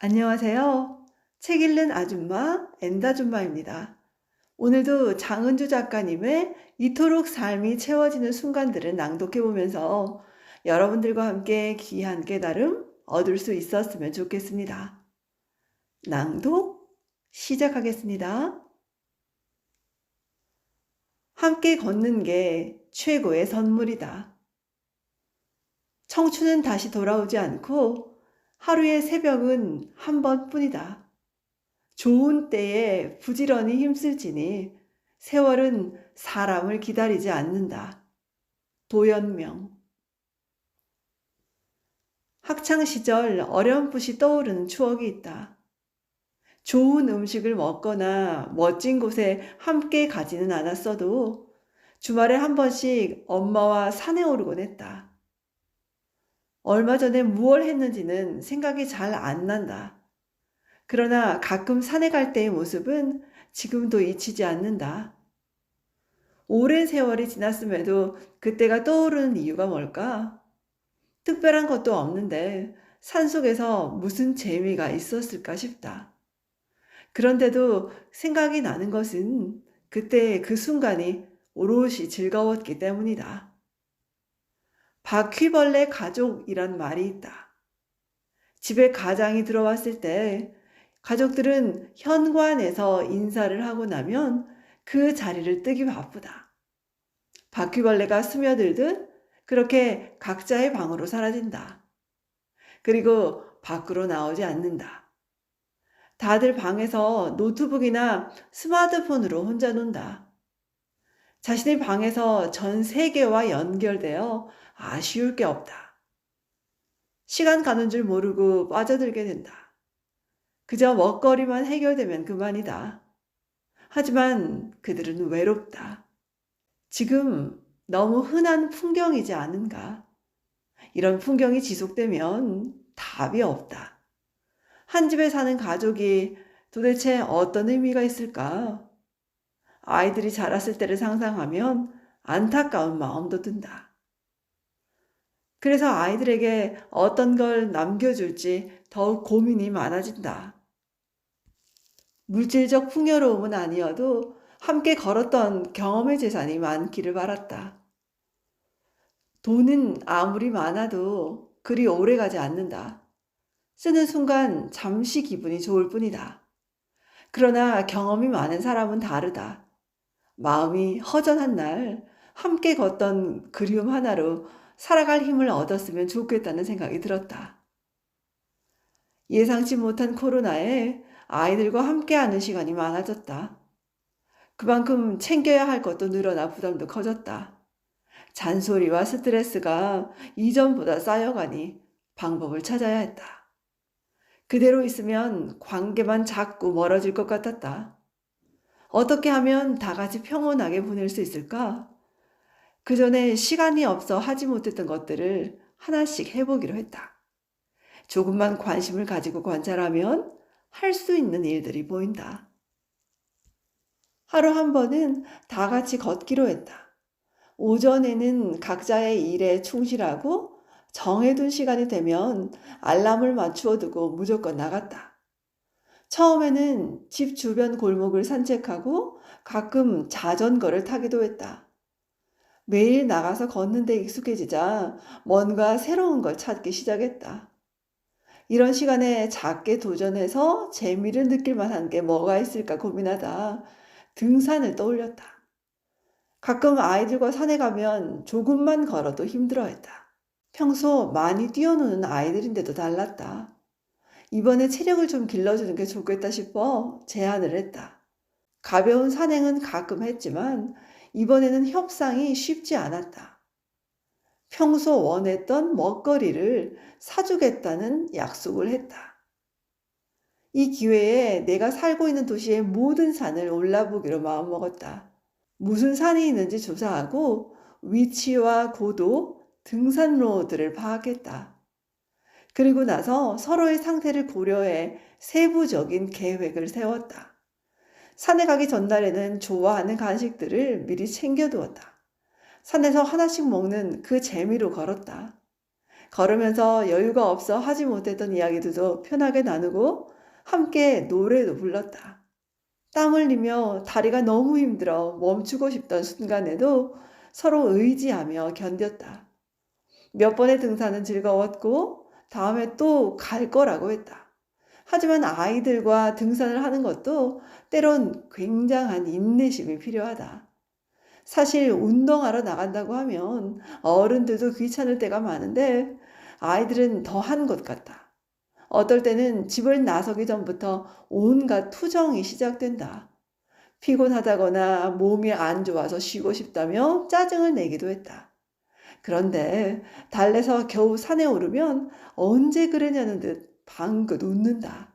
안녕하세요. 책 읽는 아줌마 엔다줌마입니다. 오늘도 장은주 작가님의 이토록 삶이 채워지는 순간들을 낭독해 보면서 여러분들과 함께 귀한 깨달음 얻을 수 있었으면 좋겠습니다. 낭독 시작하겠습니다. 함께 걷는 게 최고의 선물이다. 청춘은 다시 돌아오지 않고 하루의 새벽은 한 번뿐이다. 좋은 때에 부지런히 힘쓸지니 세월은 사람을 기다리지 않는다. 도연명 학창 시절 어렴풋이 떠오르는 추억이 있다. 좋은 음식을 먹거나 멋진 곳에 함께 가지는 않았어도 주말에 한 번씩 엄마와 산에 오르곤 했다. 얼마 전에 무얼 했는지는 생각이 잘 안 난다. 그러나 가끔 산에 갈 때의 모습은 지금도 잊히지 않는다. 오랜 세월이 지났음에도 그때가 떠오르는 이유가 뭘까? 특별한 것도 없는데 산속에서 무슨 재미가 있었을까 싶다. 그런데도 생각이 나는 것은 그때 그 순간이 오롯이 즐거웠기 때문이다. 바퀴벌레 가족이란 말이 있다. 집에 가장이 들어왔을 때 가족들은 현관에서 인사를 하고 나면 그 자리를 뜨기 바쁘다. 바퀴벌레가 스며들듯 그렇게 각자의 방으로 사라진다. 그리고 밖으로 나오지 않는다. 다들 방에서 노트북이나 스마트폰으로 혼자 논다. 자신의 방에서 전 세계와 연결되어 아쉬울 게 없다. 시간 가는 줄 모르고 빠져들게 된다. 그저 먹거리만 해결되면 그만이다. 하지만 그들은 외롭다. 지금 너무 흔한 풍경이지 않은가? 이런 풍경이 지속되면 답이 없다. 한 집에 사는 가족이 도대체 어떤 의미가 있을까? 아이들이 자랐을 때를 상상하면 안타까운 마음도 든다. 그래서 아이들에게 어떤 걸 남겨줄지 더욱 고민이 많아진다. 물질적 풍요로움은 아니어도 함께 걸었던 경험의 재산이 많기를 바랐다. 돈은 아무리 많아도 그리 오래 가지 않는다. 쓰는 순간 잠시 기분이 좋을 뿐이다. 그러나 경험이 많은 사람은 다르다. 마음이 허전한 날 함께 걷던 그리움 하나로 살아갈 힘을 얻었으면 좋겠다는 생각이 들었다. 예상치 못한 코로나에 아이들과 함께하는 시간이 많아졌다. 그만큼 챙겨야 할 것도 늘어나 부담도 커졌다. 잔소리와 스트레스가 이전보다 쌓여가니 방법을 찾아야 했다. 그대로 있으면 관계만 자꾸 멀어질 것 같았다. 어떻게 하면 다 같이 평온하게 보낼 수 있을까? 그 전에 시간이 없어 하지 못했던 것들을 하나씩 해보기로 했다. 조금만 관심을 가지고 관찰하면 할 수 있는 일들이 보인다. 하루 한 번은 다 같이 걷기로 했다. 오전에는 각자의 일에 충실하고 정해둔 시간이 되면 알람을 맞추어 두고 무조건 나갔다. 처음에는 집 주변 골목을 산책하고 가끔 자전거를 타기도 했다. 매일 나가서 걷는데 익숙해지자 뭔가 새로운 걸 찾기 시작했다. 이런 시간에 작게 도전해서 재미를 느낄 만한 게 뭐가 있을까 고민하다 등산을 떠올렸다. 가끔 아이들과 산에 가면 조금만 걸어도 힘들어했다. 평소 많이 뛰어노는 아이들인데도 달랐다. 이번에 체력을 좀 길러주는 게 좋겠다 싶어 제안을 했다. 가벼운 산행은 가끔 했지만 이번에는 협상이 쉽지 않았다. 평소 원했던 먹거리를 사주겠다는 약속을 했다. 이 기회에 내가 살고 있는 도시의 모든 산을 올라보기로 마음먹었다. 무슨 산이 있는지 조사하고 위치와 고도, 등산로들을 파악했다. 그리고 나서 서로의 상태를 고려해 세부적인 계획을 세웠다. 산에 가기 전날에는 좋아하는 간식들을 미리 챙겨두었다. 산에서 하나씩 먹는 그 재미로 걸었다. 걸으면서 여유가 없어 하지 못했던 이야기들도 편하게 나누고 함께 노래도 불렀다. 땀 흘리며 다리가 너무 힘들어 멈추고 싶던 순간에도 서로 의지하며 견뎠다. 몇 번의 등산은 즐거웠고 다음에 또 갈 거라고 했다. 하지만 아이들과 등산을 하는 것도 때론 굉장한 인내심이 필요하다. 사실 운동하러 나간다고 하면 어른들도 귀찮을 때가 많은데 아이들은 더한 것 같다. 어떨 때는 집을 나서기 전부터 온갖 투정이 시작된다. 피곤하다거나 몸이 안 좋아서 쉬고 싶다며 짜증을 내기도 했다. 그런데 달래서 겨우 산에 오르면 언제 그러냐는 듯 방긋 웃는다.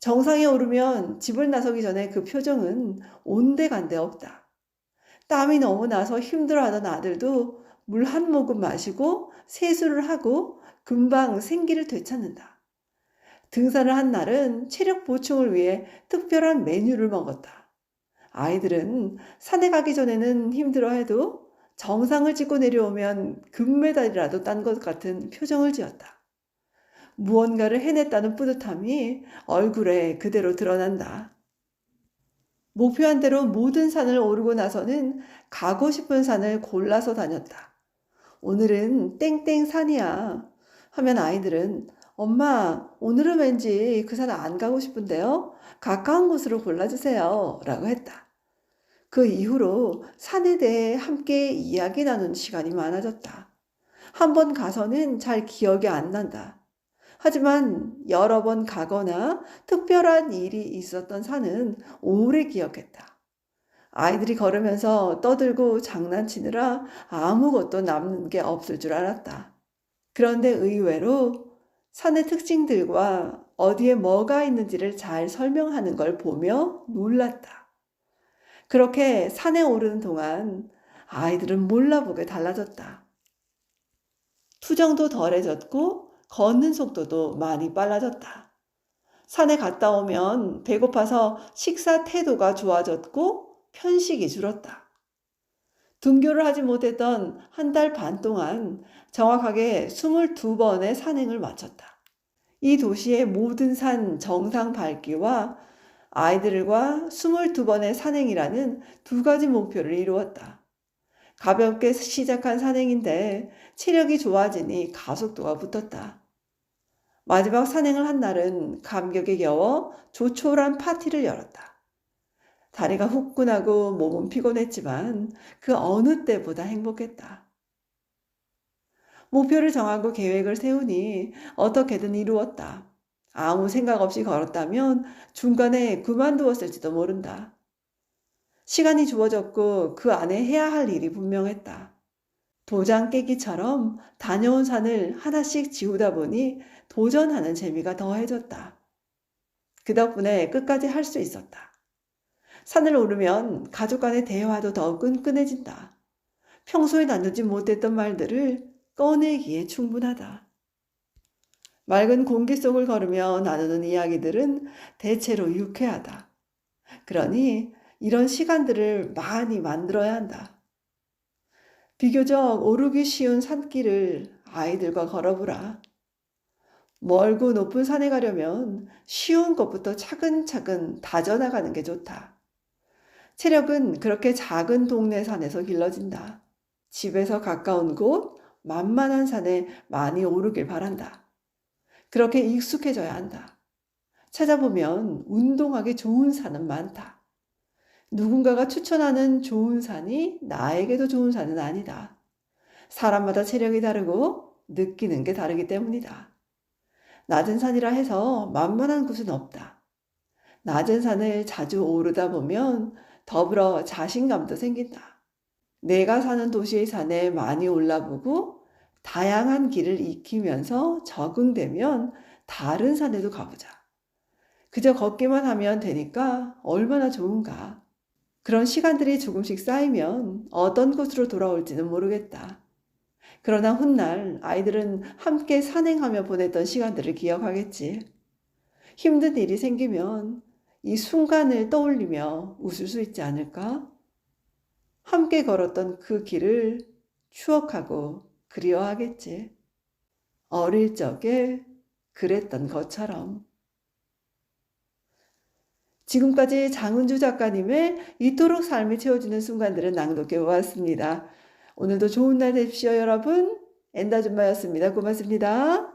정상에 오르면 집을 나서기 전에 그 표정은 온데간데 없다. 땀이 너무 나서 힘들어하던 아들도 물 한 모금 마시고 세수를 하고 금방 생기를 되찾는다. 등산을 한 날은 체력 보충을 위해 특별한 메뉴를 먹었다. 아이들은 산에 가기 전에는 힘들어해도 정상을 찍고 내려오면 금메달이라도 딴 것 같은 표정을 지었다. 무언가를 해냈다는 뿌듯함이 얼굴에 그대로 드러난다. 목표한 대로 모든 산을 오르고 나서는 가고 싶은 산을 골라서 다녔다. 오늘은 땡땡 산이야. 하면 아이들은 엄마, 오늘은 왠지 그 산 안 가고 싶은데요. 가까운 곳으로 골라주세요. 라고 했다. 그 이후로 산에 대해 함께 이야기 나눈 시간이 많아졌다. 한 번 가서는 잘 기억이 안 난다. 하지만 여러 번 가거나 특별한 일이 있었던 산은 오래 기억했다. 아이들이 걸으면서 떠들고 장난치느라 아무것도 남는 게 없을 줄 알았다. 그런데 의외로 산의 특징들과 어디에 뭐가 있는지를 잘 설명하는 걸 보며 놀랐다. 그렇게 산에 오르는 동안 아이들은 몰라보게 달라졌다. 투정도 덜해졌고 걷는 속도도 많이 빨라졌다. 산에 갔다 오면 배고파서 식사 태도가 좋아졌고 편식이 줄었다. 등교를 하지 못했던 한 달 반 동안 정확하게 22번의 산행을 마쳤다. 이 도시의 모든 산 정상 밟기와 아이들과 22번의 산행이라는 두 가지 목표를 이루었다. 가볍게 시작한 산행인데 체력이 좋아지니 가속도가 붙었다. 마지막 산행을 한 날은 감격에 겨워 조촐한 파티를 열었다. 다리가 후끈하고 몸은 피곤했지만 그 어느 때보다 행복했다. 목표를 정하고 계획을 세우니 어떻게든 이루었다. 아무 생각 없이 걸었다면 중간에 그만두었을지도 모른다. 시간이 주어졌고 그 안에 해야 할 일이 분명했다. 도장 깨기처럼 다녀온 산을 하나씩 지우다 보니 도전하는 재미가 더해졌다. 그 덕분에 끝까지 할 수 있었다. 산을 오르면 가족 간의 대화도 더욱 끈끈해진다. 평소에 나누지 못했던 말들을 꺼내기에 충분하다. 맑은 공기 속을 걸으며 나누는 이야기들은 대체로 유쾌하다. 그러니 이런 시간들을 많이 만들어야 한다. 비교적 오르기 쉬운 산길을 아이들과 걸어보라. 멀고 높은 산에 가려면 쉬운 것부터 차근차근 다져나가는 게 좋다. 체력은 그렇게 작은 동네 산에서 길러진다. 집에서 가까운 곳, 만만한 산에 많이 오르길 바란다. 그렇게 익숙해져야 한다. 찾아보면 운동하기 좋은 산은 많다. 누군가가 추천하는 좋은 산이 나에게도 좋은 산은 아니다. 사람마다 체력이 다르고 느끼는 게 다르기 때문이다. 낮은 산이라 해서 만만한 곳은 없다. 낮은 산을 자주 오르다 보면 더불어 자신감도 생긴다. 내가 사는 도시의 산에 많이 올라보고 다양한 길을 익히면서 적응되면 다른 산에도 가보자. 그저 걷기만 하면 되니까 얼마나 좋은가. 그런 시간들이 조금씩 쌓이면 어떤 곳으로 돌아올지는 모르겠다. 그러나 훗날 아이들은 함께 산행하며 보냈던 시간들을 기억하겠지. 힘든 일이 생기면 이 순간을 떠올리며 웃을 수 있지 않을까? 함께 걸었던 그 길을 추억하고 그리워하겠지. 어릴 적에 그랬던 것처럼. 지금까지 장은주 작가님의 이토록 삶이 채워지는 순간들을 낭독해 보았습니다. 오늘도 좋은 날 되십시오, 여러분. 엔다줌마였습니다. 고맙습니다.